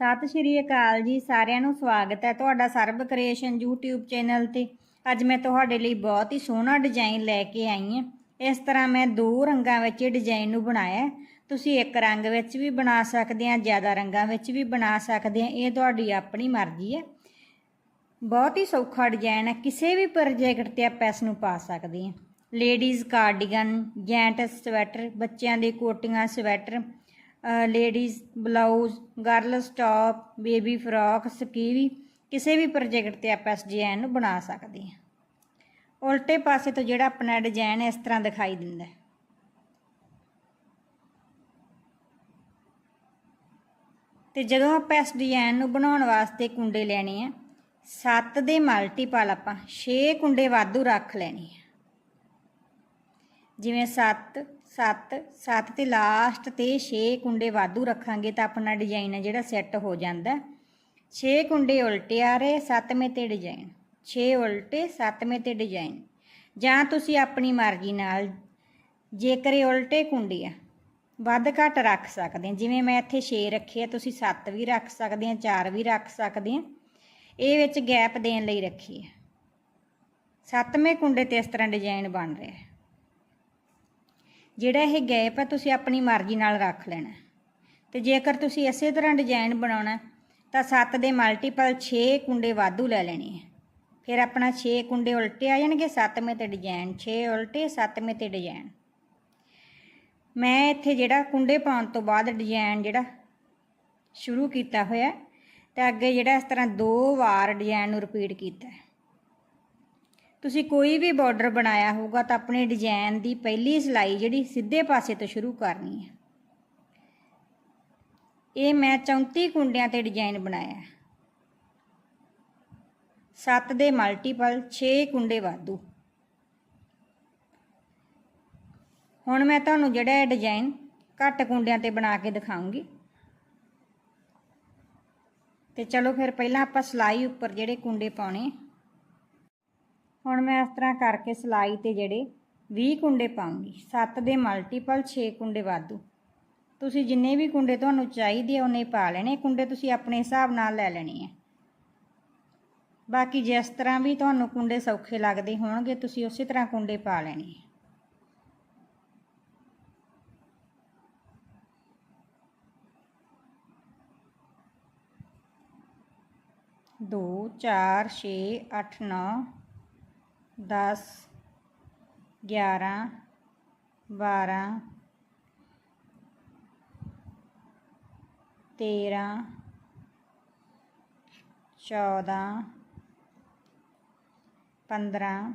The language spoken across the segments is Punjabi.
ਸਤਿ ਸ਼੍ਰੀ ਅਕਾਲ ਜੀ, ਸਾਰਿਆਂ ਨੂੰ ਸਵਾਗਤ ਹੈ ਤੁਹਾਡਾ ਸਰਬ ਕ੍ਰੀਏਸ਼ਨ YouTube ਚੈਨਲ ਤੇ। ਅੱਜ ਮੈਂ ਤੁਹਾਡੇ ਲਈ ਬਹੁਤ ਹੀ ਸੋਹਣਾ ਡਿਜ਼ਾਈਨ ਲੈ ਕੇ ਆਈ ਹਾਂ। ਇਸ ਤਰ੍ਹਾਂ ਮੈਂ ਦੋ ਰੰਗਾਂ ਵਿੱਚ ਇਹ ਡਿਜ਼ਾਈਨ ਨੂੰ ਬਣਾਇਆ ਤੁਸੀਂ ਇੱਕ ਰੰਗ ਵਿੱਚ ਵੀ ਬਣਾ ਸਕਦੇ ਆ ਜ਼ਿਆਦਾ ਰੰਗਾਂ ਵਿੱਚ ਵੀ ਬਣਾ ਸਕਦੇ ਆ ਇਹ ਤੁਹਾਡੀ ਆਪਣੀ ਮਰਜ਼ੀ ਹੈ। ਬਹੁਤ ਹੀ ਸੌਖਾ ਡਿਜ਼ਾਈਨ ਹੈ, ਕਿਸੇ ਵੀ ਪ੍ਰੋਜੈਕਟ ਤੇ ਆਪਾਂ ਇਸ ਨੂੰ ਪਾ ਸਕਦੇ ਹਾਂ। ਲੇਡੀਜ਼ ਕਾਰਡੀਗਨ ਜੈਂਟਸ ਸਵੈਟਰ ਬੱਚਿਆਂ ਦੇ ਕੋਟੀਆਂ sweater ladies blouse girls top baby frock, skivvy, ਕਿਸੇ ਵੀ ਪ੍ਰੋਜੈਕਟ ਤੇ ਆਪਾਂ ਇਸ ਡਿਜ਼ਾਈਨ ਨੂੰ ਬਣਾ ਸਕਦੇ ਹਾਂ। ਉਲਟੇ ਪਾਸੇ ਤੋਂ ਜਿਹੜਾ ਆਪਣਾ ਡਿਜ਼ਾਈਨ ਇਸ ਤਰ੍ਹਾਂ ਦਿਖਾਈ ਦਿੰਦਾ ਹੈ। ਤੇ ਜਦੋਂ ਆਪਾਂ ਇਸ ਡਿਜ਼ਾਈਨ ਨੂੰ ਬਣਾਉਣ ਵਾਸਤੇ ਕੁੰਡੇ ਲੈਣੇ ਆ 7 ਦੇ ਮਲਟੀਪਲ ਆਪਾਂ 6 ਕੁੰਡੇ ਵਾਧੂ ਰੱਖ ਲੈਣੇ ਆ। ਜਿਵੇਂ 7 7 7 ਤੇ ਲਾਸਟ ਤੇ 6 ਕੁੰਡੇ ਵਾਧੂ ਰੱਖਾਂਗੇ ਤਾਂ ਆਪਣਾ ਡਿਜ਼ਾਈਨ ਹੈ ਜਿਹੜਾ ਸੈੱਟ ਹੋ ਜਾਂਦਾ। 6 ਕੁੰਡੇ ਉਲਟੇ ਆ ਰਹੇ 7ਵੇਂ ਤੇ ਡਿਜ਼ਾਈਨ 6 ਉਲਟੇ 7ਵੇਂ ਤੇ ਡਿਜ਼ਾਈਨ ਜਾਂ ਤੁਸੀਂ ਆਪਣੀ ਮਰਜ਼ੀ ਨਾਲ ਜੇਕਰ ਇਹ ਉਲਟੇ ਕੁੰਡੇ ਆ, ਵੱਧ ਘੱਟ ਰੱਖ ਸਕਦੇ ਜਿਵੇਂ ਮੈਂ ਇੱਥੇ 6 ਰੱਖੇ ਆ, ਤੁਸੀਂ 7 ਵੀ ਰੱਖ ਸਕਦੇ ਆ 4 ਵੀ ਰੱਖ ਸਕਦੇ ਆ। ਇਹ ਵਿੱਚ ਗੈਪ ਦੇਣ ਲਈ ਰੱਖੀ ਆ। ਸੱਤਵੇਂ ਕੁੰਡੇ ਤੇ ਇਸ ਤਰ੍ਹਾਂ ਡਿਜ਼ਾਈਨ ਬਣ ਰਿਹਾ। ਹੈ ਜਿਹੜਾ ਇਹ ਗੈਪ ਹੈ ਤੁਸੀਂ ਆਪਣੀ ਮਰਜ਼ੀ ਨਾਲ ਰੱਖ ਲੈਣਾ। ਤੇ ਜੇਕਰ ਤੁਸੀਂ ਇਸੇ ਤਰ੍ਹਾਂ ਡਿਜ਼ਾਈਨ ਬਣਾਉਣਾ, ਤਾਂ 7 ਦੇ ਮਲਟੀਪਲ 6 ਕੁੰਡੇ ਵਾਧੂ ਲੈ ਲੈਣੇ ਆ। ਫਿਰ ਆਪਣਾ 6 ਕੁੰਡੇ ਉਲਟੇ ਆ ਜਾਣਗੇ 7ਵੇਂ ਤੇ ਡਿਜ਼ਾਈਨ 6 ਉਲਟੇ 7ਵੇਂ ਤੇ ਡਿਜ਼ਾਈਨ ਮੈਂ ਇੱਥੇ ਜਿਹੜਾ ਕੁੰਡੇ ਪਾਉਣ ਤੋਂ ਬਾਅਦ ਡਿਜ਼ਾਈਨ ਜਿਹੜਾ ਸ਼ੁਰੂ ਕੀਤਾ ਹੋਇਆ, ਤੇ ਅੱਗੇ ਜਿਹੜਾ ਇਸ ਤਰ੍ਹਾਂ ਦੋ ਵਾਰ ਡਿਜ਼ਾਈਨ ਨੂੰ ਰਿਪੀਟ ਕੀਤਾ। ਤੁਸੀਂ ਕੋਈ ਵੀ ਬਾਰਡਰ ਬਣਾਇਆ ਹੋਊਗਾ ਤਾਂ ਆਪਣੇ ਡਿਜ਼ਾਈਨ ਦੀ ਪਹਿਲੀ ਸਿਲਾਈ ਜਿਹੜੀ ਸਿੱਧੇ ਪਾਸੇ ਤੋਂ ਸ਼ੁਰੂ ਕਰਨੀ ਹੈ। ਇਹ ਮੈਂ 34 ਕੁੰਡਿਆਂ ਤੇ ਡਿਜ਼ਾਈਨ ਬਣਾਇਆ ਹੈ। 7 ਦੇ ਮਲਟੀਪਲ 6 ਕੁੰਡੇ ਵਾਧੂ। ਹੁਣ ਮੈਂ ਤੁਹਾਨੂੰ ਜਿਹੜਾ ਇਹ ਡਿਜ਼ਾਈਨ ਘੱਟ ਕੁੰਡਿਆਂ ਤੇ ਬਣਾ ਕੇ ਦਿਖਾਉਂਗੀ। ਤੇ ਚਲੋ ਫਿਰ ਪਹਿਲਾਂ ਆਪਾਂ ਸਿਲਾਈ ਉੱਪਰ ਜਿਹੜੇ ਕੁੰਡੇ ਪਾਉਣੇ ਹੁਣ ਮੈਂ ਇਸ ਤਰ੍ਹਾਂ ਕਰਕੇ ਸਿਲਾਈ ਤੇ ਜਿਹੜੇ 20 ਕੁੰਡੇ ਪਾਉਂਗੀ। 7 ਦੇ ਮਲਟੀਪਲ 6 ਕੁੰਡੇ ਵਾਧੂ। ਤੁਸੀਂ ਜਿੰਨੇ ਵੀ ਕੁੰਡੇ ਤੁਹਾਨੂੰ ਚਾਹੀਦੇ ਉਹਨੇ ਪਾ ਲੈਣੇ। ਕੁੰਡੇ ਤੁਸੀਂ ਆਪਣੇ ਹਿਸਾਬ ਨਾਲ ਲੈ ਲੈਣੇ ਆ। ਬਾਕੀ ਜਿਸ ਤਰ੍ਹਾਂ ਵੀ ਤੁਹਾਨੂੰ ਕੁੰਡੇ ਸੌਖੇ ਲੱਗਦੇ ਹੋਣਗੇ, ਤੁਸੀਂ ਉਸੇ ਤਰ੍ਹਾਂ ਕੁੰਡੇ ਪਾ ਲੈਣੇ ਆ। ਦੋ, ਚਾਰ, ਛੇ, ਅੱਠ, ਨੌ दस ग्यारह बारह तेरह चौदह पंद्रह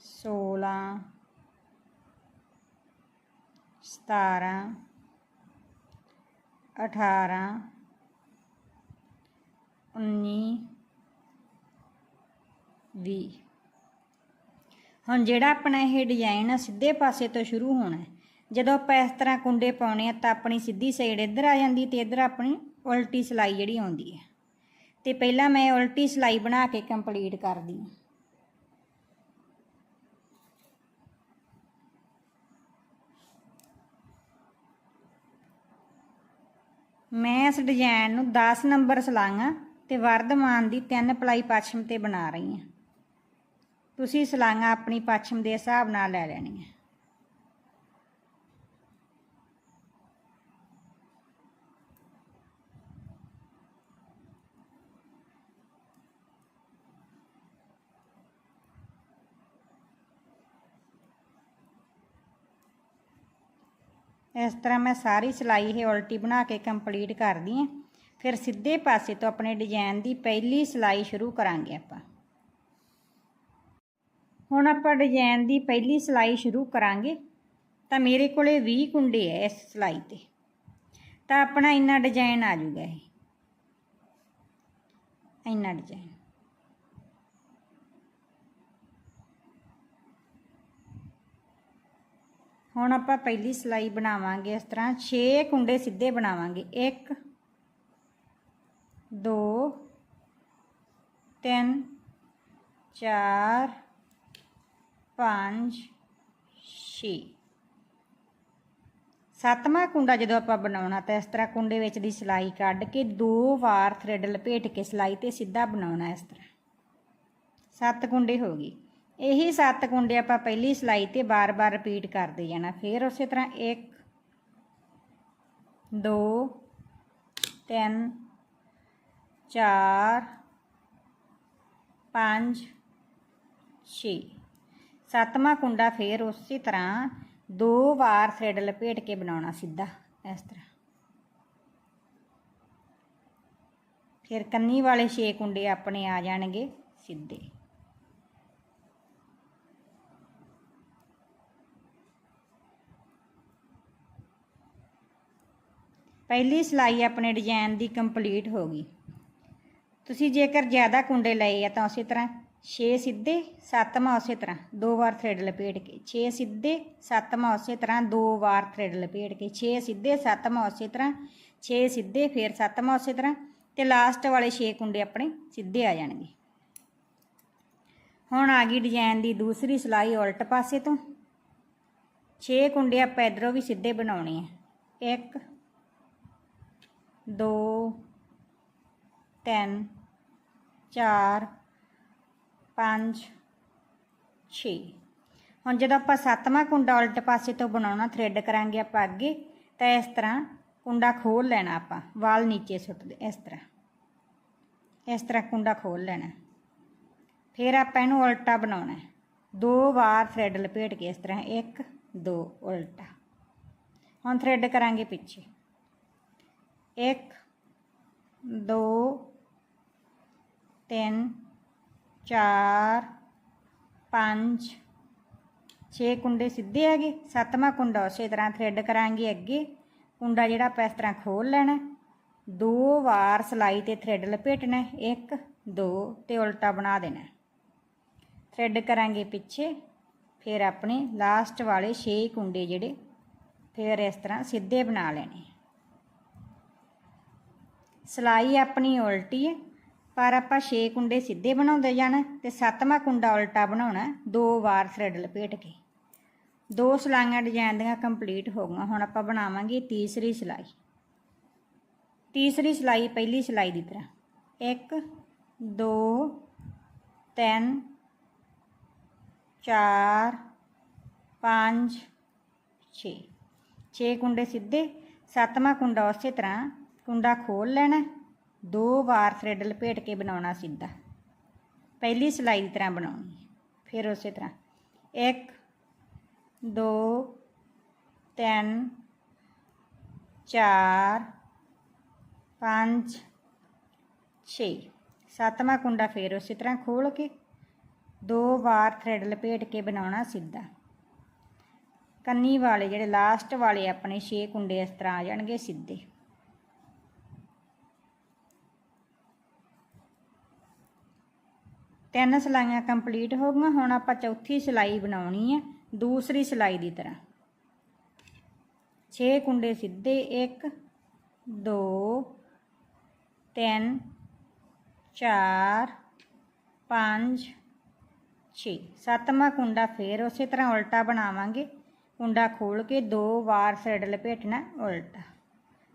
सोलह सतारह अठारह 19 20 ਹੁਣ ਜਿਹੜਾ ਆਪਣਾ ਇਹ ਡਿਜ਼ਾਈਨ ਆ, ਸਿੱਧੇ ਪਾਸੇ ਤੋਂ ਸ਼ੁਰੂ ਹੋਣਾ ਹੈ। ਜਦੋਂ ਆਪਾਂ ਇਸ ਤਰ੍ਹਾਂ ਕੁੰਡੇ ਪਾਉਣੇ ਆ, ਤਾਂ ਆਪਣੀ ਸਿੱਧੀ ਸਾਈਡ ਇੱਧਰ ਆ ਜਾਂਦੀ ਤੇ ਇੱਧਰ ਆਪਣੀ ਉਲਟੀ ਸਲਾਈ ਜਿਹੜੀ ਆਉਂਦੀ ਹੈ। ਤੇ ਪਹਿਲਾਂ ਮੈਂ ਉਲਟੀ ਸਲਾਈ ਬਣਾ ਕੇ ਕੰਪਲੀਟ ਕਰਦੀ ਹਾਂ। ਮੈਂ ਇਸ ਡਿਜ਼ਾਈਨ ਨੂੰ 10 ਨੰਬਰ ਸਲਾਈਆਂ ਤੇ ਵਰਧਮਾਨ ਦੀ ਤਿੰਨ ਪਲਾਈ ਪੱਛਮ ਤੇ ਬਣਾ ਰਹੀ ਹਾਂ। ਤੁਸੀਂ ਸਲਾਈਆਂ ਆਪਣੀ ਪੱਛਮ ਦੇ ਹਿਸਾਬ ਨਾਲ ਲੈ ਲੈਣੀਆਂ। ਇਸ ਤਰ੍ਹਾਂ ਮੈਂ ਸਾਰੀ ਸਿਲਾਈ ਇਹ ਉਲਟੀ ਬਣਾ ਕੇ ਕੰਪਲੀਟ ਕਰਦੀ ਹਾਂ। ਫਿਰ ਸਿੱਧੇ ਪਾਸੇ ਤੋਂ ਆਪਣੇ ਡਿਜ਼ਾਈਨ ਦੀ ਪਹਿਲੀ ਸਿਲਾਈ ਸ਼ੁਰੂ ਕਰਾਂਗੇ ਆਪਾਂ। ਹੁਣ ਆਪਾਂ ਡਿਜ਼ਾਈਨ ਦੀ ਪਹਿਲੀ ਸਿਲਾਈ ਸ਼ੁਰੂ ਕਰਾਂਗੇ। ਤਾਂ ਮੇਰੇ ਕੋਲੇ 20 ਕੁੰਡੇ ਐ ਇਸ ਸਿਲਾਈ ਤੇ। ਤਾਂ ਆਪਣਾ ਇੰਨਾ ਡਿਜ਼ਾਈਨ ਆ ਜਾਊਗਾ ਇਹ। ਇੰਨਾ ਡਿਜ਼ਾਈਨ। ਹੁਣ ਆਪਾਂ ਪਹਿਲੀ ਸਿਲਾਈ ਬਣਾਵਾਂਗੇ ਇਸ ਤਰ੍ਹਾਂ। 6 ਕੁੰਡੇ ਸਿੱਧੇ ਬਣਾਵਾਂਗੇ। 1 2 3 4 5 6 ਸੱਤਵਾਂ ਕੁੰਡਾ ਜਦੋਂ ਆਪਾਂ ਬਣਾਉਣਾ ਤਾਂ ਇਸ ਤਰ੍ਹਾਂ ਕੁੰਡੇ ਵਿੱਚ ਦੀ ਸਿਲਾਈ ਕੱਢ ਕੇ ਦੋ ਵਾਰ ਥ੍ਰੈਡ ਲਪੇਟ ਕੇ ਸਿਲਾਈ ਤੇ ਸਿੱਧਾ ਬਣਾਉਣਾ ਇਸ ਤਰ੍ਹਾਂ। ਸੱਤ ਕੁੰਡੇ ਹੋ ਗਏ। ਇਹੀ ਸੱਤ ਕੁੰਡੇ ਆਪਾਂ ਪਹਿਲੀ ਸਿਲਾਈ ਤੇ ਬਾਰ-ਬਾਰ ਰਿਪੀਟ ਕਰਦੇ ਜਾਣਾ। ਫਿਰ ਉਸੇ ਤਰ੍ਹਾਂ 1 2 3 4 5 6 ਸੱਤਵਾਂ ਕੁੰਡਾ ਫੇਰ ਉਸੇ ਤਰ੍ਹਾਂ ਦੋ ਵਾਰ ਥ੍ਰੈਡ ਲਪੇਟ ਕੇ ਬਣਾਉਣਾ ਸਿੱਧਾ, ਇਸ ਤਰ੍ਹਾਂ। ਫਿਰ ਕੰਨੀ ਵਾਲੇ 6 ਕੁੰਡੇ ਆਪਣੇ ਆ ਜਾਣਗੇ ਸਿੱਧੇ। ਪਹਿਲੀ ਸਿਲਾਈ ਆਪਣੇ ਡਿਜ਼ਾਈਨ ਦੀ ਕੰਪਲੀਟ ਹੋ ਗਈ। ਤੁਸੀਂ ਜੇਕਰ ਜ਼ਿਆਦਾ ਕੁੰਡੇ ਲਏ ਆ ਤਾਂ ਉਸੇ ਤਰ੍ਹਾਂ 6 ਸਿੱਧੇ 7ਵਾਂ ਉਸੇ ਤਰ੍ਹਾਂ, ਦੋ ਵਾਰ ਥ੍ਰੈਡ ਲਪੇਟ ਕੇ 6 ਸਿੱਧੇ 7ਵਾਂ ਉਸੇ ਤਰ੍ਹਾਂ, ਦੋ ਵਾਰ ਥ੍ਰੈਡ ਲਪੇਟ ਕੇ 6 ਸਿੱਧੇ 7ਵਾਂ ਉਸੇ ਤਰ੍ਹਾਂ 6 ਸਿੱਧੇ, ਫਿਰ 7ਵਾਂ ਉਸੇ ਤਰ੍ਹਾਂ ਤੇ ਲਾਸਟ ਵਾਲੇ 6 ਕੁੰਡੇ ਆਪਣੇ ਸਿੱਧੇ ਆ ਜਾਣਗੇ। ਹੁਣ ਆ ਗਈ ਡਿਜ਼ਾਈਨ ਦੀ ਦੂਸਰੀ ਸਿਲਾਈ ਉਲਟ ਪਾਸੇ ਤੋਂ। 6 ਕੁੰਡੇ ਆਪਾਂ ਇਧਰੋਂ ਵੀ ਸਿੱਧੇ ਬਣਾਉਣੇ ਆ। 1 2 3 4 5 6 ਹੁਣ ਜਦੋਂ ਆਪਾਂ ਸੱਤਵਾਂ ਕੁੰਡਾ ਉਲਟ ਪਾਸੇ ਤੋਂ ਬਣਾਉਣਾ ਥ੍ਰੈਡ ਕਰਾਂਗੇ ਆਪਾਂ ਅੱਗੇ, ਤਾਂ ਇਸ ਤਰ੍ਹਾਂ ਕੁੰਡਾ ਖੋਲ ਲੈਣਾ ਆਪਾਂ, ਵਾਲ ਨੀਚੇ ਸੁੱਟ ਦੇ ਇਸ ਤਰ੍ਹਾਂ। ਇਸ ਤਰ੍ਹਾਂ ਕੁੰਡਾ ਖੋਲ ਲੈਣਾ। ਫਿਰ ਆਪਾਂ ਇਹਨੂੰ ਉਲਟਾ ਬਣਾਉਣਾ ਦੋ ਵਾਰ ਥ੍ਰੈਡ ਲਪੇਟ ਕੇ ਇਸ ਤਰ੍ਹਾਂ 1 2 ਉਲਟਾ। ਹੁਣ ਥ੍ਰੈਡ ਕਰਾਂਗੇ ਪਿੱਛੇ। 1 2 3 4 5 6 ਕੁੰਡੇ ਸਿੱਧੇ ਹੈਗੇ। ਸੱਤਵਾਂ ਕੁੰਡਾ ਉਸੇ ਤਰ੍ਹਾਂ ਥ੍ਰੈਡ ਕਰਾਂਗੇ ਅੱਗੇ। ਕੁੰਡਾ ਜਿਹੜਾ ਆਪਾਂ ਇਸ ਤਰ੍ਹਾਂ ਖੋਲ ਲੈਣਾ। ਦੋ ਵਾਰ ਸਲਾਈ ਤੇ ਥ੍ਰੈਡ ਲਪੇਟਣਾ 1 2 ਤੇ ਉਲਟਾ ਬਣਾ ਦੇਣਾ ਥ੍ਰੈਡ ਕਰਾਂਗੇ ਪਿੱਛੇ। ਫਿਰ ਆਪਣੇ ਲਾਸਟ ਵਾਲੇ 6 ਕੁੰਡੇ ਜਿਹੜੇ, ਫਿਰ ਇਸ ਤਰ੍ਹਾਂ ਸਿੱਧੇ ਬਣਾ ਲੈਣੇ ਸਲਾਈ ਆਪਣੀ ਉਲਟੀ ਹੈ। ਪਰ ਆਪਾਂ 6 ਕੁੰਡੇ ਸਿੱਧੇ ਬਣਾਉਂਦੇ ਜਾਣਾ ਤੇ ਸੱਤਵਾਂ ਕੁੰਡਾ ਉਲਟਾ ਬਣਾਉਣਾ, ਦੋ ਵਾਰ ਥ੍ਰੈਡ ਲਪੇਟ ਕੇ। ਦੋ ਸਲਾਈਆਂ ਡਿਜ਼ਾਈਨ ਦੀਆਂ ਕੰਪਲੀਟ ਹੋ ਗਈਆਂ, ਹੁਣ ਆਪਾਂ ਬਣਾਵਾਂਗੇ ਤੀਸਰੀ ਸਲਾਈ। ਤੀਸਰੀ ਸਲਾਈ ਪਹਿਲੀ ਸਲਾਈ ਦੀ ਤਰ੍ਹਾਂ। 1 2 3 4 5 6 6 ਕੁੰਡੇ ਸਿੱਧੇ, ਸੱਤਵਾਂ ਕੁੰਡਾ ਉਸੇ ਤਰ੍ਹਾਂ, ਕੁੰਡਾ ਖੋਲ ਲੈਣਾ। ਦੋ ਵਾਰ ਥ੍ਰੈਡ ਲਪੇਟ ਕੇ ਬਣਾਉਣਾ ਸਿੱਧਾ। ਪਹਿਲੀ ਸਿਲਾਈ ਦੀ ਤਰ੍ਹਾਂ ਬਣਾਉਣੀ ਫਿਰ ਉਸੇ ਤਰ੍ਹਾਂ। 1 2 3 4 5 6 ਸੱਤਵਾਂ ਕੁੰਡਾ ਫਿਰ ਉਸੇ ਤਰ੍ਹਾਂ ਖੋਲ ਕੇ ਦੋ ਵਾਰ ਥ੍ਰੈਡ ਲਪੇਟ ਕੇ ਬਣਾਉਣਾ ਸਿੱਧਾ। ਕੰਨੀ ਵਾਲੇ ਜਿਹੜੇ ਲਾਸਟ ਵਾਲੇ ਆਪਣੇ 6 ਕੁੰਡੇ ਇਸ ਤਰ੍ਹਾਂ ਆ ਜਾਣਗੇ ਸਿੱਧੇ। ਤਿੰਨ ਸਿਲਾਈਆਂ ਕੰਪਲੀਟ ਹੋ ਗਈਆਂ, ਹੁਣ ਆਪਾਂ ਚੌਥੀ ਸਿਲਾਈ ਬਣਾਉਣੀ ਹੈ ਦੂਸਰੀ ਸਿਲਾਈ ਦੀ ਤਰ੍ਹਾਂ। 6 ਕੁੰਡੇ ਸਿੱਧੇ 1 2 3 4 5 6 ਸੱਤਵਾਂ ਕੁੰਡਾ ਫੇਰ ਉਸੇ ਤਰ੍ਹਾਂ ਉਲਟਾ ਬਣਾਵਾਂਗੇ। ਕੁੰਡਾ ਖੋਲ ਕੇ ਦੋ ਵਾਰ ਥ੍ਰੈਡ ਲਪੇਟਣਾ, ਉਲਟਾ।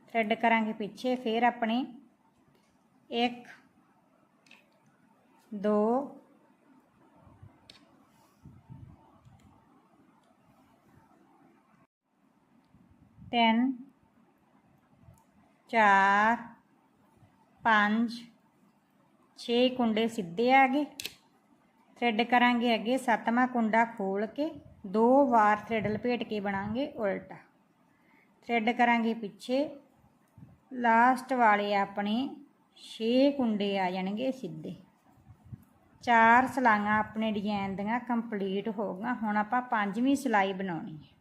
ਥ੍ਰੈਡ ਕਰਾਂਗੇ ਪਿੱਛੇ, ਫੇਰ ਆਪਣੇ 1 ਦੋ। ਤਿੰਨ। ਚਾਰ। ਪੰਜ। 6 ਕੁੰਡੇ ਸਿੱਧੇ ਆ ਗਏ। ਥ੍ਰੈਡ ਕਰਾਂਗੇ ਅੱਗੇ ਸੱਤਵਾਂ ਕੁੰਡਾ ਖੋਲ ਕੇ ਦੋ ਵਾਰ ਥ੍ਰੈਡ ਲਪੇਟ ਕੇ ਬਣਾਂਗੇ ਉਲਟਾ। ਥ੍ਰੈਡ ਕਰਾਂਗੇ ਪਿੱਛੇ। ਲਾਸਟ ਵਾਲੇ ਆਪਣੇ 6 ਕੁੰਡੇ ਆ ਜਾਣਗੇ ਸਿੱਧੇ। ਚਾਰ ਸਲਾਈਆਂ ਆਪਣੇ ਡਿਜ਼ਾਈਨ ਦੀਆਂ ਕੰਪਲੀਟ ਹੋ ਗਈਆਂ। ਹੁਣ ਆਪਾਂ ਪੰਜਵੀਂ ਸਲਾਈ ਬਣਾਉਣੀ ਹੈ।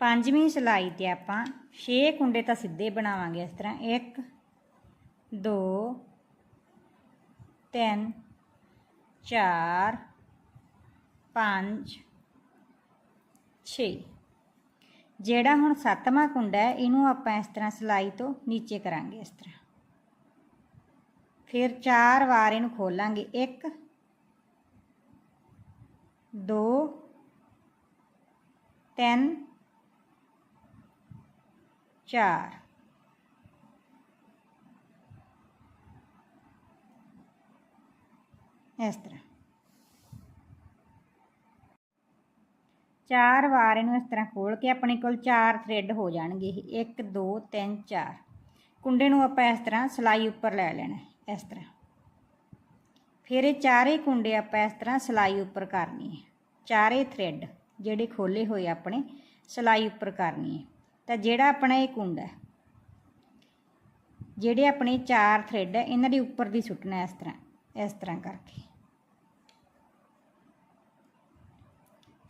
ਪੰਜਵੀਂ ਸਲਾਈ ਤੇ ਆਪਾਂ 6 ਕੁੰਡੇ ਤਾਂ ਸਿੱਧੇ ਬਣਾਵਾਂਗੇ ਇਸ ਤਰ੍ਹਾਂ। 1 2 3 4 5 6 ਜਿਹੜਾ ਹੁਣ ਸੱਤਵਾਂ ਕੁੰਡਾ ਹੈ, ਇਹਨੂੰ ਆਪਾਂ ਇਸ ਤਰ੍ਹਾਂ ਸਲਾਈ ਤੋਂ ਨੀਚੇ ਕਰਾਂਗੇ ਇਸ ਤਰ੍ਹਾਂ। ਫਿਰ ਚਾਰ ਵਾਰ ਇਹਨੂੰ ਖੋਲਾਂਗੇ। 1 2 3 4 ਇਸ ਤਰ੍ਹਾਂ। ਚਾਰ ਵਾਰ ਇਹਨੂੰ ਇਸ ਤਰ੍ਹਾਂ ਖੋਲ ਕੇ ਆਪਣੇ ਕੋਲ ਚਾਰ ਥ੍ਰੈਡ ਹੋ ਜਾਣਗੇ ਇਹ। 1 2 3 4 ਕੁੰਡੇ ਨੂੰ ਆਪਾਂ ਇਸ ਤਰ੍ਹਾਂ ਸਲਾਈ ਉੱਪਰ ਲੈ ਲੈਣਾ ਇਸ ਤਰ੍ਹਾਂ। ਫਿਰ ਇਹ ਚਾਰੇ ਕੁੰਡੇ ਆਪਾਂ ਇਸ ਤਰ੍ਹਾਂ ਸਲਾਈ ਉੱਪਰ ਕਰਨੀ ਹੈ। ਚਾਰੇ ਥ੍ਰੈਡ ਜਿਹੜੇ ਖੋਲੇ ਹੋਏ ਆਪਣੇ ਸਲਾਈ ਉੱਪਰ ਕਰਨੀ ਹੈ। ਤਾਂ ਜਿਹੜਾ ਆਪਣਾ ਇਹ ਕੁੰਡਾ ਹੈ, ਜਿਹੜੇ ਆਪਣੇ ਚਾਰ ਥ੍ਰੈਡ ਹੈ, ਇਹਨਾਂ ਦੇ ਉੱਪਰ ਦੀ ਸੁੱਟਣਾ ਇਸ ਤਰ੍ਹਾਂ ਇਸ ਤਰ੍ਹਾਂ ਕਰਕੇ।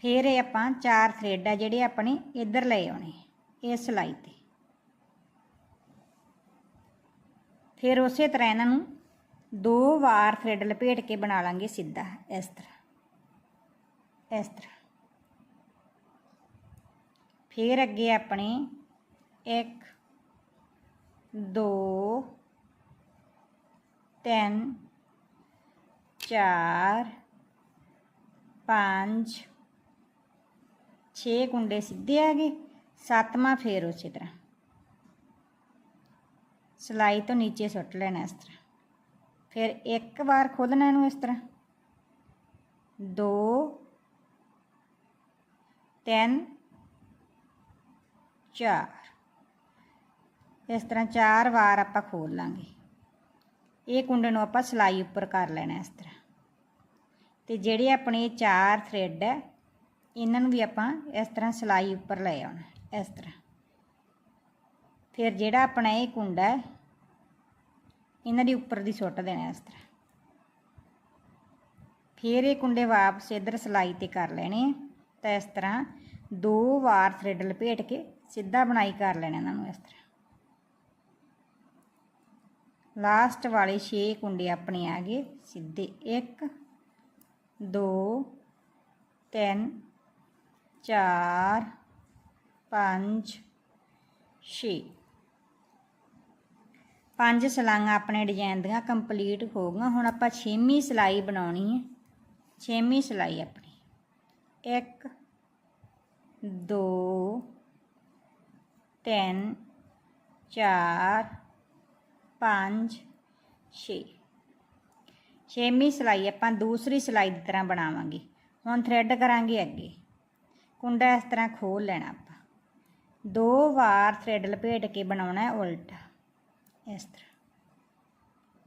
ਫਿਰ ਇਹ ਆਪਾਂ ਚਾਰ ਥ੍ਰੈਡ ਆ ਜਿਹੜੇ ਆਪਣੇ ਇੱਧਰ ਲਏ ਆਉਣੇ ਇਸ ਸਿਲਾਈ ਤੇ। ਫਿਰ ਉਸੇ ਤਰ੍ਹਾਂ ਇਹਨਾਂ ਨੂੰ ਦੋ ਵਾਰ ਥ੍ਰੈਡ ਲਪੇਟ ਕੇ ਬਣਾ ਲਾਂਗੇ ਸਿੱਧਾ, ਇਸ ਤਰ੍ਹਾਂ ਇਸ ਤਰ੍ਹਾਂ। ਫਿਰ ਅੱਗੇ ਆਪਣੇ 1 2 3 4 5 6 ਕੁੰਡੇ ਸਿੱਧੇ ਆ ਗਏ, ਸੱਤਵਾਂ ਫੇਰ ਉਸੇ ਤਰ੍ਹਾਂ। ਸਲਾਈ ਤੋਂ ਨੀਚੇ ਸੁੱਟ ਲੈਣਾ ਇਸ ਤਰ੍ਹਾਂ। ਫਿਰ ਇੱਕ ਵਾਰ ਖੋਲਣਾ ਇਹਨੂੰ ਇਸ ਤਰ੍ਹਾਂ। ਦੋ, ਤਿੰਨ, ਚਾਰ। ਇਸ ਤਰ੍ਹਾਂ ਚਾਰ ਵਾਰ ਆਪਾਂ ਖੋਲ ਲਾਂਗੇ। ਇਹ ਕੁੰਡੇ ਨੂੰ ਆਪਾਂ ਸਲਾਈ ਉੱਪਰ ਕਰ ਲੈਣਾ ਇਸ ਤਰ੍ਹਾਂ। ਤੇ ਜਿਹੜੇ ਆਪਣੇ ਚਾਰ ਥ੍ਰੈਡ ਹੈ ਇਹਨਾਂ ਨੂੰ ਵੀ ਆਪਾਂ ਇਸ ਤਰ੍ਹਾਂ ਸਲਾਈ ਉੱਪਰ ਲੈ ਆਉਣਾ, ਇਸ ਤਰ੍ਹਾਂ। ਫਿਰ ਜਿਹੜਾ ਆਪਣਾ ਇਹ ਕੁੰਡਾ ਹੈ, ਇਹਨਾਂ ਦੀ ਉੱਪਰ ਦੀ ਸੁੱਟ ਦੇਣਾ ਇਸ ਤਰ੍ਹਾਂ। ਫਿਰ ਇਹ ਕੁੰਡੇ ਵਾਪਸ ਇਧਰ ਸਲਾਈ ਤੇ ਕਰ ਲੈਣੇ ਤਾਂ ਇਸ ਤਰ੍ਹਾਂ ਦੋ ਵਾਰ ਥ੍ਰੈਡ ਲਪੇਟ ਕੇ ਸਿੱਧਾ ਬਣਾਈ ਕਰ ਲੈਣਾ ਇਹਨਾਂ ਨੂੰ ਇਸ ਤਰ੍ਹਾਂ। ਲਾਸਟ ਵਾਲੇ 6 ਕੁੰਡੇ ਆਪਣੇ ਆ ਗਏ, ਸਿੱਧੇ 1 2 3 4 5 6 ਪੰਜ ਸਲਾਈਆਂ ਆਪਣੇ ਡਿਜ਼ਾਈਨ ਦੀਆਂ ਕੰਪਲੀਟ ਹੋ ਗਈਆਂ ਹੁਣ ਆਪਾਂ ਛੇਵੀਂ ਸਲਾਈ ਬਣਾਉਣੀ ਹੈ ਛੇਵੀਂ ਸਲਾਈ ਆਪਣੀ 1 2 3 4 5 6 ਛੇਵੀਂ ਸਲਾਈ ਆਪਾਂ ਦੂਸਰੀ ਸਲਾਈ ਦੀ ਤਰ੍ਹਾਂ ਬਣਾਵਾਂਗੇ ਹੁਣ ਥ੍ਰੈਡ ਕਰਾਂਗੇ ਅੱਗੇ ਕੁੰਡਾ ਇਸ ਤਰ੍ਹਾਂ ਖੋਲ ਲੈਣਾ ਆਪਾਂ। ਦੋ ਵਾਰ ਥ੍ਰੈਡ ਲਪੇਟ ਕੇ ਬਣਾਉਣਾ ਉਲਟਾ। ਇਸ ਤਰ੍ਹਾਂ।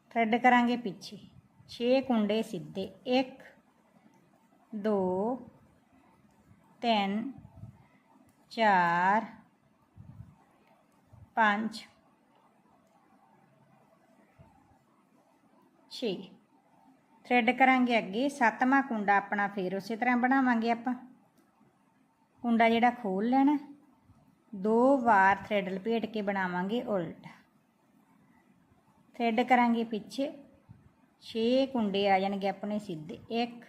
ਥ੍ਰੈਡ ਕਰਾਂਗੇ ਪਿੱਛੇ। 6 ਕੁੰਡੇ ਸਿੱਧੇ। 1 2 3 4 5 6 ਥ੍ਰੈਡ ਕਰਾਂਗੇ ਅੱਗੇ। ਸੱਤਵਾਂ ਕੁੰਡਾ ਆਪਣਾ ਫੇਰ ਉਸੇ ਤਰ੍ਹਾਂ ਬਣਾਵਾਂਗੇ ਆਪਾਂ। ਕੁੰਡਾ ਜਿਹੜਾ ਖੋਲ ਲੈਣਾ, ਦੋ ਵਾਰ ਥ੍ਰੈਡ ਲਪੇਟ ਕੇ ਬਣਾਵਾਂਗੇ ਉਲਟਾ। ਥ੍ਰੈਡ ਕਰਾਂਗੇ ਪਿੱਛੇ 6 ਕੁੰਡੇ ਆ ਜਾਣਗੇ ਆਪਣੇ ਸਿੱਧੇ 1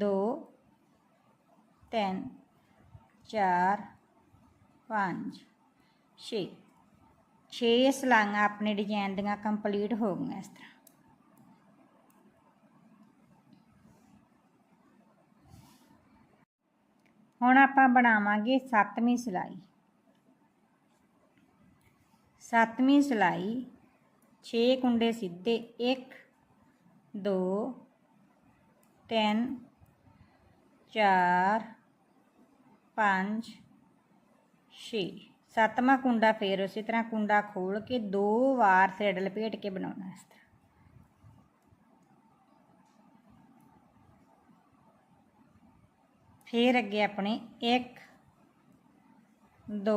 2 3 4 5 6 6 ਸਲਾਈਆਂ ਆਪਣੇ ਡਿਜ਼ਾਈਨ ਦੀਆਂ ਕੰਪਲੀਟ ਹੋ ਗਈਆਂ ਇਸ ਤਰ੍ਹਾਂ। ਹੁਣ ਆਪਾਂ ਬਣਾਵਾਂਗੇ ਸੱਤਵੀਂ ਸਲਾਈ। ਸੱਤਵੀਂ ਸਲਾਈ 6 ਕੁੰਡੇ ਸਿੱਧੇ 1 2 3 4 5 6 ਸੱਤਵਾਂ ਕੁੰਡਾ ਫੇਰ ਉਸੇ ਤਰ੍ਹਾਂ ਕੁੰਡਾ ਖੋਲ ਕੇ ਦੋ ਵਾਰ ਥ੍ਰੈਡ ਲਪੇਟ ਕੇ ਬਣਾਉਣਾ ਇਸ ਤਰ੍ਹਾਂ। ਫਿਰ ਅੱਗੇ ਆਪਣੇ 1 2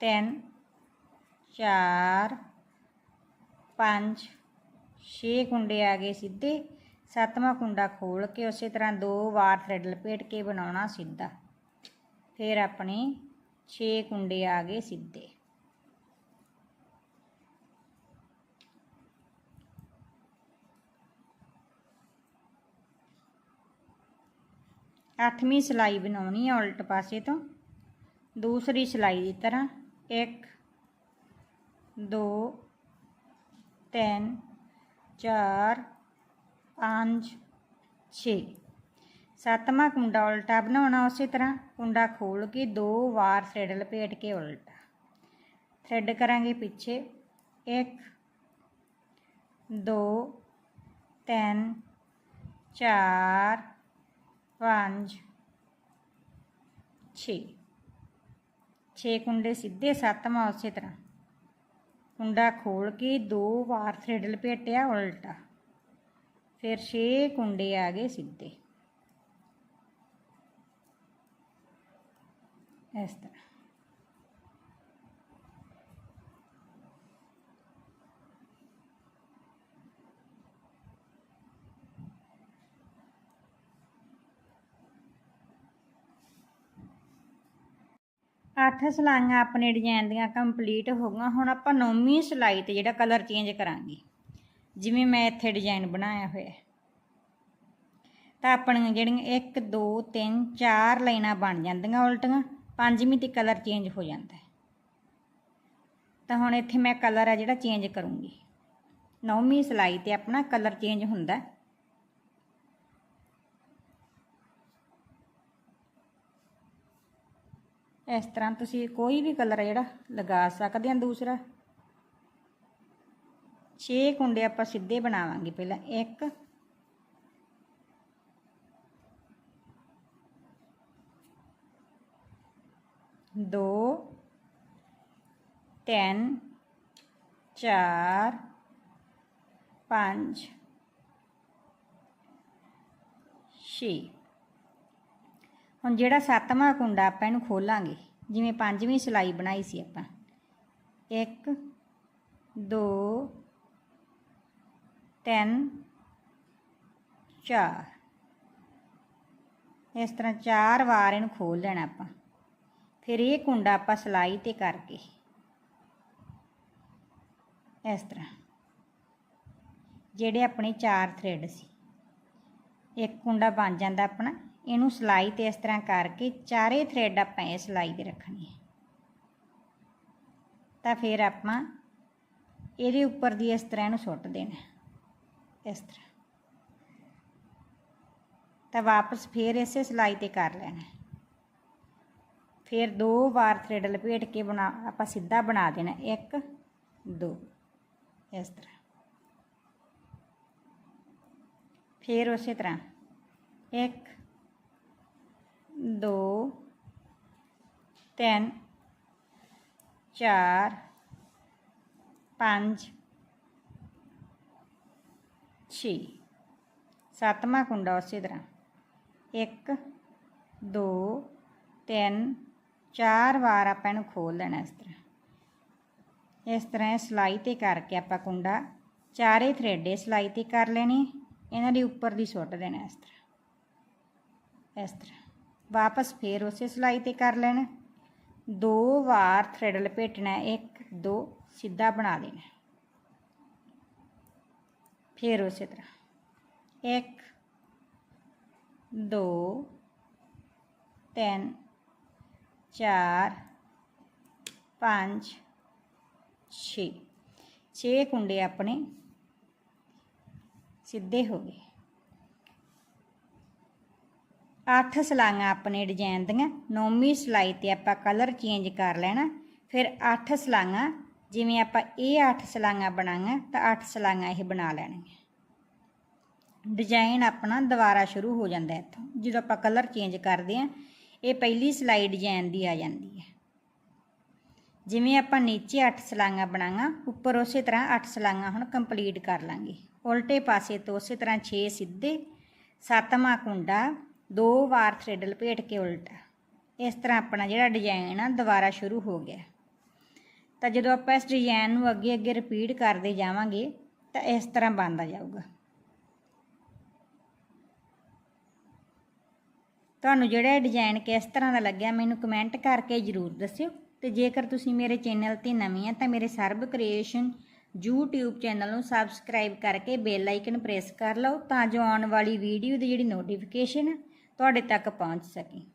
3 4 5 6 ਕੁੰਡੇ ਆ ਗਏ ਸਿੱਧੇ। ਸੱਤਵਾਂ ਕੁੰਡਾ ਖੋਲ ਕੇ ਉਸੇ ਤਰ੍ਹਾਂ ਦੋ ਵਾਰ ਥ੍ਰੈਡ ਲਪੇਟ ਕੇ ਬਣਾਉਣਾ ਸਿੱਧਾ। ਫਿਰ ਆਪਣੇ 6 ਕੁੰਡੇ ਆ ਗਏ ਸਿੱਧੇ। ਅੱਠਵੀਂ ਸਿਲਾਈ ਬਣਾਉਣੀ ਹੈ ਉਲਟ ਪਾਸੇ ਤੋਂ। ਦੂਸਰੀ ਸਿਲਾਈ ਦੀ ਤਰ੍ਹਾਂ 1 2 3 4 5 6 ਸੱਤਵਾਂ ਕੁੰਡਾ ਉਲਟਾ ਬਣਾਉਣਾ ਉਸੇ ਤਰ੍ਹਾਂ। ਕੁੰਡਾ ਖੋਲ ਕੇ ਦੋ ਵਾਰ ਥ੍ਰੈਡ ਲਪੇਟ ਕੇ ਉਲਟਾ। ਥ੍ਰੈਡ ਕਰਾਂਗੇ ਪਿੱਛੇ। 1 2 3 4 5 6 6 ਕੁੰਡੇ ਸਿੱਧੇ ਸੱਤਵਾਂ ਉਸੇ ਤਰ੍ਹਾਂ। ਕੁੰਡਾ ਖੋਲ ਕੇ ਦੋ ਵਾਰ ਥ੍ਰੈਡ ਲਪੇਟਿਆ ਉਲਟਾ। ਫਿਰ 6 ਕੁੰਡੇ ਆ ਗਏ ਸਿੱਧੇ। ਇਸ ਤਰ੍ਹਾਂ। ਅੱਠ ਸਲਾਈਆਂ ਆਪਣੇ ਡਿਜ਼ਾਈਨ ਦੀਆਂ ਕੰਪਲੀਟ ਹੋ ਗਈਆਂ। ਹੁਣ ਆਪਾਂ ਨੌਵੀਂ ਸਲਾਈ ਤੇ ਜਿਹੜਾ ਕਲਰ ਚੇਂਜ ਕਰਾਂਗੇ। ਜਿਵੇਂ ਮੈਂ ਇੱਥੇ ਡਿਜ਼ਾਈਨ ਬਣਾਇਆ ਹੋਇਆ ਤਾਂ ਆਪਣੀਆਂ ਜਿਹੜੀਆਂ 1 2 3 4 ਲਾਈਨਾਂ ਬਣ ਜਾਂਦੀਆਂ ਉਲਟੀਆਂ। ਪੰਜਵੀਂ ਤੇ ਕਲਰ ਚੇਂਜ ਹੋ ਜਾਂਦਾ ਤਾਂ ਹੁਣ ਇੱਥੇ ਮੈਂ ਕਲਰ ਆ ਜਿਹੜਾ ਚੇਂਜ ਕਰੂੰਗੀ। ਨੌਵੀਂ ਸਲਾਈ ਤੇ ਆਪਣਾ ਕਲਰ ਚੇਂਜ ਹੁੰਦਾ ਹੈ। ਇਸ ਤਰ੍ਹਾਂ ਤੁਸੀਂ ਕੋਈ ਵੀ ਕਲਰ ਹੈ ਜਿਹੜਾ ਲਗਾ ਸਕਦੇ ਆ ਦੂਸਰਾ। 6 ਕੁੰਡੇ ਆਪਾਂ ਸਿੱਧੇ ਬਣਾਵਾਂਗੇ ਪਹਿਲਾਂ 1 2 3 4 5 6 ਹੁਣ ਜਿਹੜਾ ਸੱਤਵਾਂ ਕੁੰਡਾ ਆਪਾਂ ਇਹਨੂੰ ਖੋਲਾਂਗੇ, ਜਿਵੇਂ ਪੰਜਵੀਂ ਸਿਲਾਈ ਬਣਾਈ ਸੀ ਆਪਾਂ। 1 2 3 4 ਇਸ ਤਰ੍ਹਾਂ ਚਾਰ ਵਾਰ ਇਹਨੂੰ ਖੋਲ ਲੈਣਾ ਆਪਾਂ। ਫਿਰ ਇਹ ਕੁੰਡਾ ਆਪਾਂ ਸਿਲਾਈ ਤੇ ਕਰਕੇ। ਇਸ ਤਰ੍ਹਾਂ। ਜਿਹੜੇ ਆਪਣੇ ਚਾਰ ਥ੍ਰੈਡ ਸੀ। ਇੱਕ ਕੁੰਡਾ ਬਣ ਜਾਂਦਾ ਆਪਣਾ। ਇਹਨੂੰ ਸਿਲਾਈ ਤੇ ਇਸ ਤਰ੍ਹਾਂ ਕਰਕੇ ਚਾਰੇ ਥ੍ਰੈਡ ਆਪਾਂ ਇਹ ਸਿਲਾਈ ਤੇ ਰੱਖਣੇ ਹੈ ਤਾਂ ਫਿਰ ਆਪਾਂ ਇਹਦੇ ਉੱਪਰ ਦੀ ਇਸ ਤਰ੍ਹਾਂ ਇਹਨੂੰ ਸੁੱਟ ਦੇਣਾ, ਇਸ ਤਰ੍ਹਾਂ। ਤਾਂ ਵਾਪਸ ਫੇਰ ਇਸੇ ਸਿਲਾਈ ਤੇ ਕਰ ਲੈਣਾ। ਫਿਰ ਦੋ ਵਾਰ ਥ੍ਰੈਡ ਲਪੇਟ ਕੇ ਬਣਾ, ਆਪਾਂ ਸਿੱਧਾ ਬਣਾ ਦੇਣਾ, ਇੱਕ, ਦੋ, ਇਸ ਤਰ੍ਹਾਂ। ਫਿਰ ਉਸੇ ਤਰ੍ਹਾਂ, ਇੱਕ ਦੋ, ਤਿੰਨ, ਚਾਰ, ਪੰਜ, ਛੇ। ਸੱਤਵਾਂ ਕੁੰਡਾ ਉਸੇ ਤਰ੍ਹਾਂ। ਇੱਕ, ਦੋ, ਤਿੰਨ, ਚਾਰ ਵਾਰ ਆਪਾਂ ਇਹਨੂੰ ਖੋਲ ਲੈਣਾ ਇਸ ਤਰ੍ਹਾਂ। ਇਸ ਤਰ੍ਹਾਂ ਇਹ ਸਿਲਾਈ ਤੇ ਕਰਕੇ ਆਪਾਂ ਕੁੰਡਾ ਚਾਰੇ ਥ੍ਰੈਡੇ ਸਿਲਾਈ ਤੇ ਕਰ ਲੈਣੇ, ਇਹਨਾਂ ਦੇ ਉੱਪਰ ਦੀ ਸੁੱਟ ਦੇਣਾ ਇਸ ਤਰ੍ਹਾਂ। ਇਸ ਤਰ੍ਹਾਂ। ਵਾਪਸ ਫੇਰ ਉਸੇ ਸਿਲਾਈ ਤੇ ਕਰ ਲੈਣਾ। ਦੋ ਵਾਰ ਥ੍ਰੈਡ ਲਪੇਟਣਾ ਇੱਕ, ਦੋ, ਸਿੱਧਾ ਬਣਾ ਦੇਣਾ ਫੇਰ ਉਸੇ ਤਰ੍ਹਾਂ। ਇੱਕ, ਦੋ, ਤਿੰਨ, ਚਾਰ, ਪੰਜ, ਛੇ। ਛੇ ਕੁੰਡੇ ਆਪਣੇ ਸਿੱਧੇ ਹੋ ਗਏ। ਅੱਠ ਸਲਾਈਆਂ ਆਪਣੇ ਡਿਜ਼ਾਈਨ ਦੀਆਂ, ਨੌਵੀਂ ਸਲਾਈ ਤੇ ਆਪਾਂ ਕਲਰ ਚੇਂਜ ਕਰ ਲੈਣਾ। ਫਿਰ ਅੱਠ ਸਲਾਈਆਂ ਜਿਵੇਂ ਆਪਾਂ ਇਹ ਅੱਠ ਸਲਾਈਆਂ ਬਣਾਈਆਂ ਤਾਂ ਅੱਠ ਸਲਾਈਆਂ ਇਹ ਬਣਾ ਲੈਣੀਆਂ ਡਿਜ਼ਾਈਨ ਆਪਣਾ ਦੁਬਾਰਾ ਸ਼ੁਰੂ ਹੋ ਜਾਂਦਾ ਇੱਥੋਂ, ਜਦੋਂ ਆਪਾਂ ਕਲਰ ਚੇਂਜ ਕਰਦੇ ਆਂ ਇਹ ਪਹਿਲੀ ਸਲਾਈ ਡਿਜ਼ਾਈਨ ਦੀ ਆ ਜਾਂਦੀ ਹੈ। ਜਿਵੇਂ ਆਪਾਂ ਨੀਚੇ 8 ਸਲਾਈਆਂ ਬਣਾਈਆਂ ਉੱਪਰ ਉਸੇ ਤਰ੍ਹਾਂ 8 ਸਲਾਈਆਂ ਹੁਣ ਕੰਪਲੀਟ ਕਰ ਲਾਂਗੇ। ਉਲਟੇ ਪਾਸੇ ਤੋਂ ਉਸੇ ਤਰ੍ਹਾਂ 6 ਸਿੱਧੇ, ਸੱਤਵਾਂ ਕੁੰਡਾ ਦੋ ਵਾਰ ਥ੍ਰੈਡ ਲਪੇਟ ਕੇ ਉਲਟਾ। ਇਸ ਤਰ੍ਹਾਂ ਆਪਣਾ ਜਿਹੜਾ ਡਿਜ਼ਾਈਨ ਆ, ਦੁਬਾਰਾ ਸ਼ੁਰੂ ਹੋ ਗਿਆ। ਤਾਂ ਜਦੋਂ ਆਪਾਂ ਇਸ ਡਿਜ਼ਾਈਨ ਨੂੰ ਅੱਗੇ ਅੱਗੇ ਰਿਪੀਟ ਕਰਦੇ ਜਾਵਾਂਗੇ, ਤਾਂ ਇਸ ਤਰ੍ਹਾਂ ਬਣਦਾ ਜਾਊਗਾ। ਤੁਹਾਨੂੰ ਜਿਹੜਾ ਡਿਜ਼ਾਈਨ ਕਿਸ ਤਰ੍ਹਾਂ ਦਾ ਲੱਗਿਆ, ਮੈਨੂੰ ਕਮੈਂਟ ਕਰਕੇ ਜਰੂਰ ਦੱਸਿਓ। ਤੇ ਜੇਕਰ ਤੁਸੀਂ ਮੇਰੇ ਚੈਨਲ ਤੇ ਨਵੇਂ ਆ, ਤਾਂ ਮੇਰੇ ਸਰਬ ਕ੍ਰੀਏਸ਼ਨ YouTube ਚੈਨਲ ਨੂੰ ਸਬਸਕ੍ਰਾਈਬ ਕਰਕੇ ਬੈਲ ਆਈਕਨ ਪ੍ਰੈਸ ਕਰ ਲਓ, ਤਾਂ ਜੋ ਆਉਣ ਵਾਲੀ ਵੀਡੀਓ ਦੀ ਜਿਹੜੀ ਨੋਟੀਫਿਕੇਸ਼ਨ ਤੁਹਾਡੇ ਤੱਕ ਪਹੁੰਚ ਸਕੇ।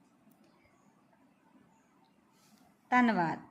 ਧੰਨਵਾਦ।